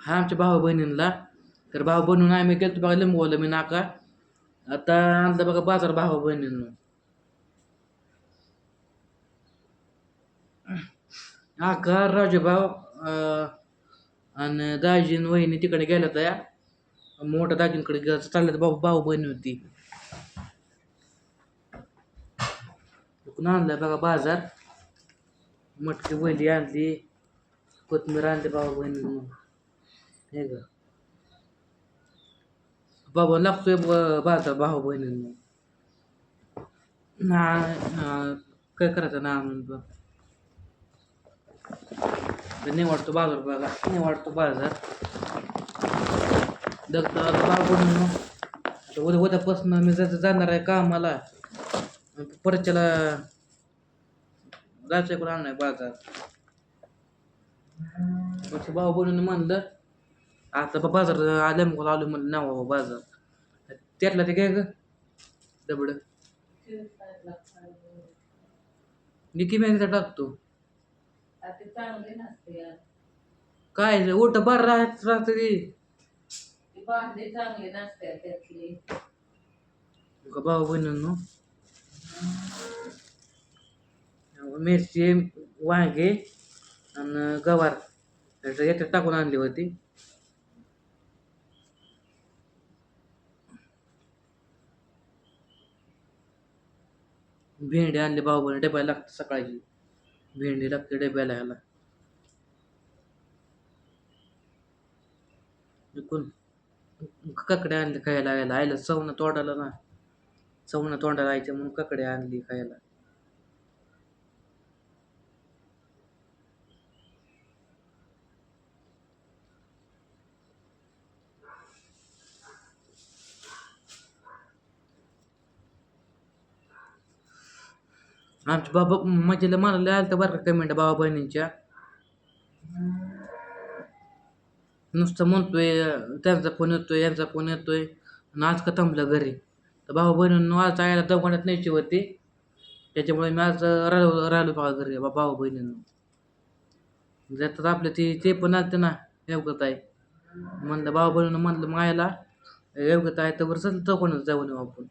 हा आमच्या भाऊ बहिणींना तर भाऊ बनवून आम्ही गेलो बघा लिंबवलं मी नाका. आता आणलं बघा बाजार भाऊ बहिणींना. आका राजूभाऊ आणि दाजीन वहिनी तिकडे गेल्या त्या मोठ्या दाजींकडे गेलं चालल्यात भाऊ भाऊ बहिणी होती. आणलं आणलाय बघा बाजार. मटकी वहिली आणली कोथमीर आणली भाऊ बहिणी हे ग बाबा लागतोय बाजा बाजार भाऊ बहिणींना ना काय करायचं ना आणून बघ बाजार बघा निवडतो बाजार दगता भाऊ उद्या उद्यापासून मी जसं जाणार आहे कामाला परच्याला जायचं कोण आणणार बाजार भाऊ बहिणीनं म्हणलं आता बा बाजार आल्या मग आलो म्हणलं नाव बाबा बाजार. त्यातला ते काय ग? दबड. मी किती टाकतो. काय ओट बार राहत रात्री ते का भाऊ बहिणींनो. मिरची वांगे आणि गवार. याच्यात टाकून आणली होती. भेंडी आणली भाऊ डब्याला लागते सकाळची. भेंडी लागते डब्याला ह्याला विकून काकडे आणले खायला यायला आयला चवणं तोंडाला ना. चवणं तोंडाला यायचं म्हणून काकडे आणली खायला. आमच्या बाबा मजेला म्हणाले आलं तर बरं का कमेंट बाबा बहिणींच्या. नुसतं म्हणतोय त्यांचा फोन येतोय यांचा फोन येतोय आणि आज का थांबलं घरी? तर भाऊ बहिणींनो आज आयला दवाखान्यात न्यायची होती. त्याच्यामुळे मी आज राहिलो राहिलो बघा घरी बा भाऊ बहिणींनो. जातात आपलं ते ते पण आलते ना योग्यता आहे म्हणलं भाऊ बहिणीनं म्हणलं मायला योग्यता आहे तर बरं चल दवाखान्यात जाऊ येऊ आपण.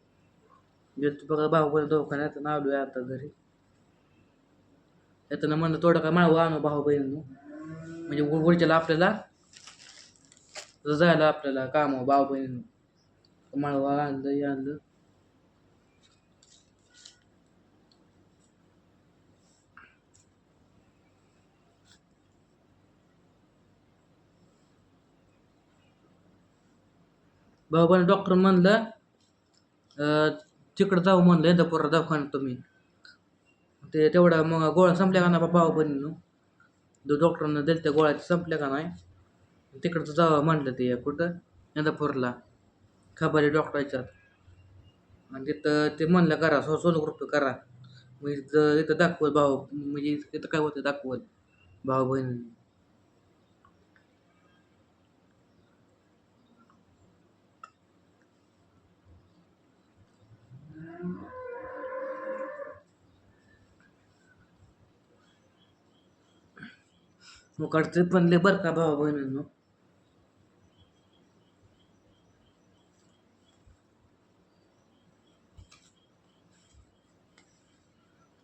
बघा भाऊ बहिणी दवाखान्यात आणि आलोय आता घरी. येताना म्हणलं थोडं काय माळवा आणू भाऊ बहिणींनो. म्हणजे उडच्याला आपल्याला जायला आपल्याला काम भाऊ बहिणींनो. माळवा आणलं आणलं. भाऊ डॉक्टर म्हणलं अं, तिकडं जाऊ म्हणलं इंदापूर दवाखान्यात तुम्ही. ते तेवढा मग गोळ्या संपल्या का नाही भाऊ बहिणीनं? दो डॉक्टरनं दिल्या त्या गोळ्या संपल्या का नाही? तिकडचं जावं म्हणलं ते कुठं? इंदापूरला खबारी डॉक्टरच्यात आणि तिथं ते म्हणलं करा सो सोनोग्राफी करा. म्हणजे इथं इथं दाखवत भाऊ म्हणजे इथं काय होतं दाखवत. भाऊ बहिणी. मग कडचे पण लय बरं का भावा बहिणींनो?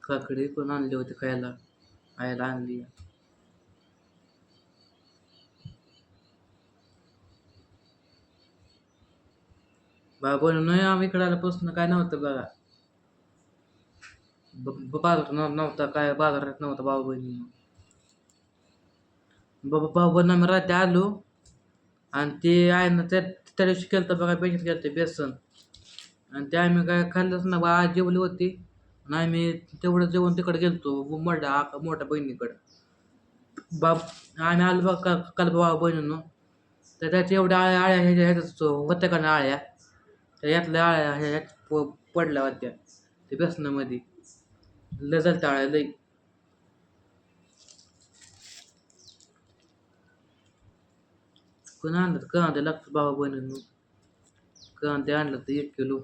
काकडे पण आणले होते खायला? खायला आणली. बाबा नाही आम्ही इकडे आल्यापासून काय नव्हतं बघा. बाजार नव्हता काय बाजारात नव्हता भाऊ बहिणी बाबा भाऊ बहिणी आम्ही रात्री आलो. आणि ते आहे ना त्या त्या दिवशी केलं तर बघा बेसन केलं ते बेसन. आणि ते आम्ही काय खाल्लंच ना बा आज जेवली होती. आणि आम्ही तेवढं जेवण तिकडे गेलतो मोठ्या मोठा मोठ्या बहिणीकडं. बाप आम्ही आलो बघा का काल भाऊ बहिणीनं. तर त्याच्या एवढ्या आळ्या आळ्या ह्याच्या असतो होत्या का ना आळ्या? त्या यातल्या आळ्या ह्याच्यात प- पडल्या होत्या ते बेसनामध्ये. लय झालत्या आळ्या लई कोण आणलं कांदे लागतात भावा बहिणींनो कांदे आणलं तर एक किलो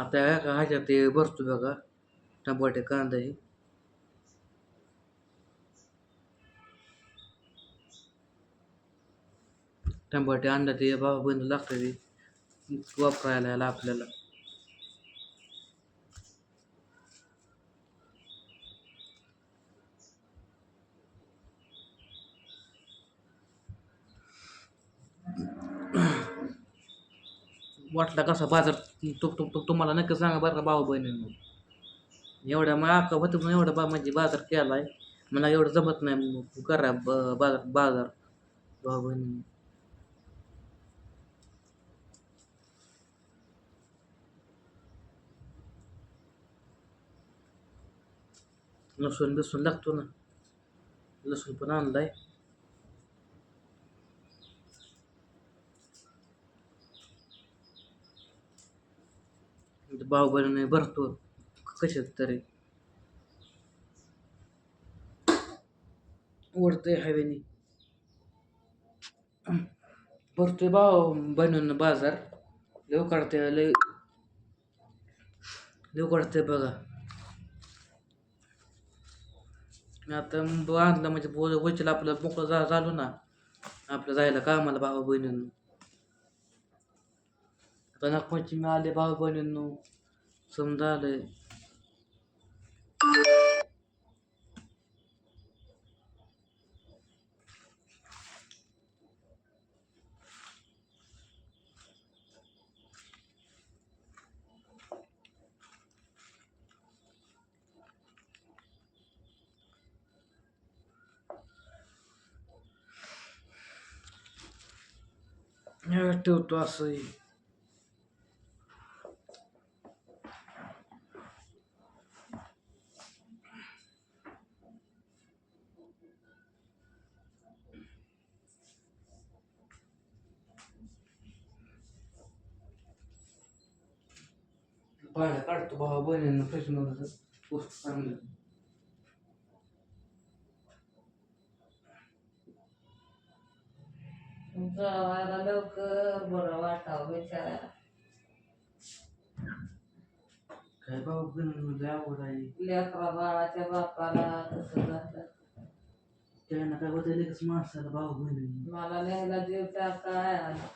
आता एका ह्याच्यात ते भरतो बघा. टमाटे कांदा. हे टमाटे अंडा ते बाबा बंद लागतं ते वापरायला याला आपल्याला वाटला कसा बाजार तु तु तुम्हाला नक्की सांगा बरं का भाऊ बहिणींनो एवढ्या मग आका होतं पण एवढा बा म्हणजे बाजार केला आहे मला एवढं जमत नाही मग करा ब- बाजार बाजार भाऊ बहिणी लसूण बिसून लागतो ना. लसूण पण आणलाय. बाहुबलीने भरतो. कशात तरी. ओढतोय हवेने. भरतोय भाऊ बहिणींना बाजार. लव काढते लय लव काढते बघा. आता बांधला म्हणजे बोल वचला आपलं मोकळं जा झालो ना. आपलं जायला कामाला भाऊ बहिणींनो. आता नागपंचमी आले भाऊ बहिणींनो. समजा आलंय ठेवतो असंही. पाहिलं काढतो भावा बहिणींना प्रश्न पोस्ट चांगलं. जेवायला लवकर बरं वाटावं बिचारायला काय भाऊ बहिणींमध्ये आवड आहे. लेकरा बाळाच्या बापाला तसं झालं. त्यांना काय कसं माणसाला भाऊ बहिणी मला न्यायला जीव काय आला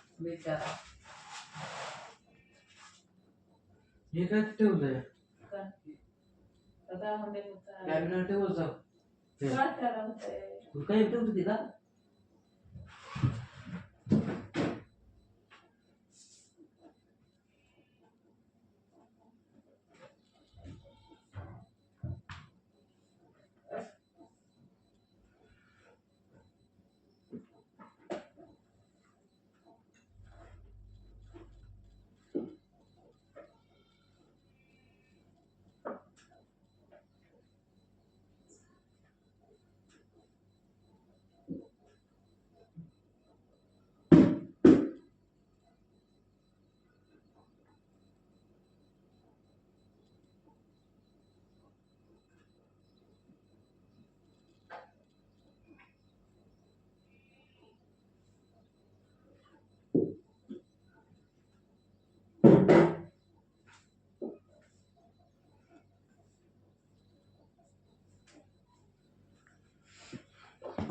हे काय ठेवलंय नाही ठेवत जाऊ. काय ठेवत होती का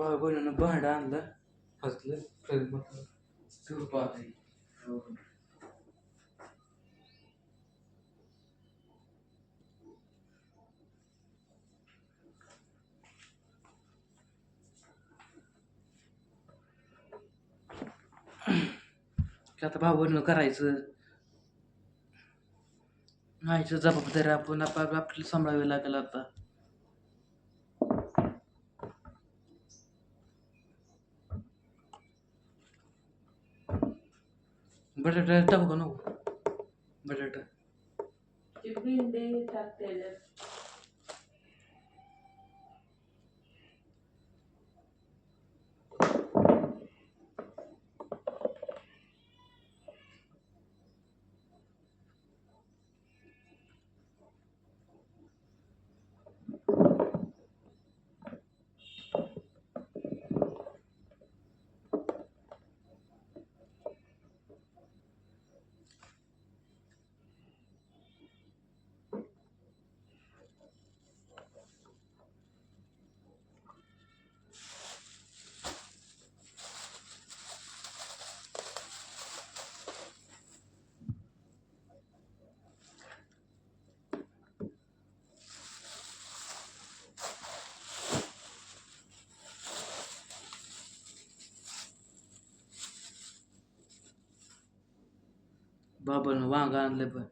भाऊ बहिणीनं भांड आणलं हसलं ठेवू पाहते. की आता भाऊ करायचं. आईचं जबाबदारी आपण आप- आपल्याला सांभाळावी लागेल आता. बटाटा टाकू का नको बटाटा ती बाबानं वांग आणलं पण.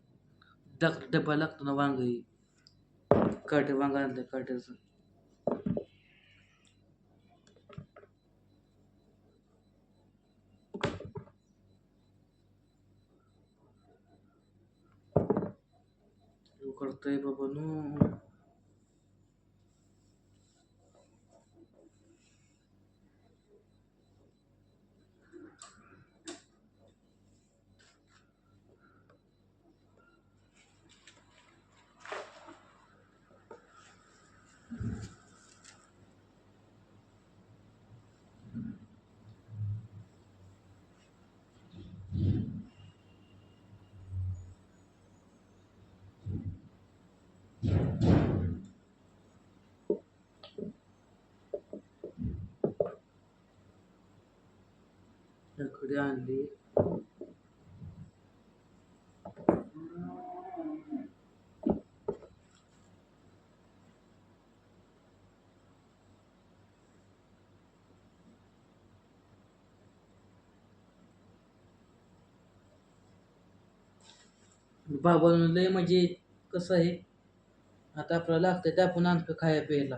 डक डब्बा लागतो ना वांग काटे वांग आणलं काट्याचं. करतोय बाबा लाकडी आणली. बाबा लय म्हणजे कसं आहे? आता आपल्याला लागतं ते आपण आणतो खाया प्यायला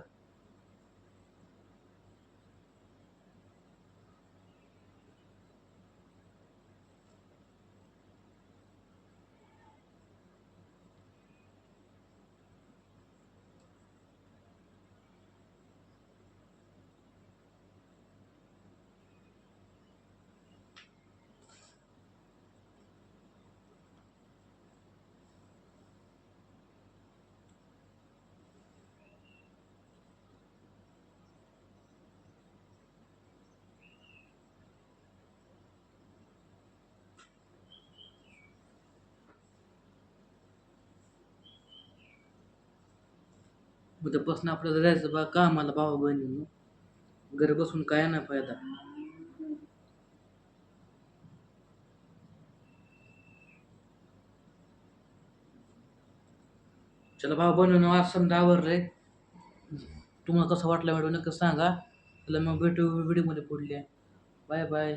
उद्यापासून आपल्याला जायचं बा का आम्हाला भावा बहिणीनं. घरी बसून काय नाही फायदा. चला भाऊ बहिणीनं आज समजा आवरले तुम्हाला कसं वाटलं व्हिडिओ नक्की सांगा. चला मग भेटू व्हिडिओमध्ये पुढल्या. Bye bye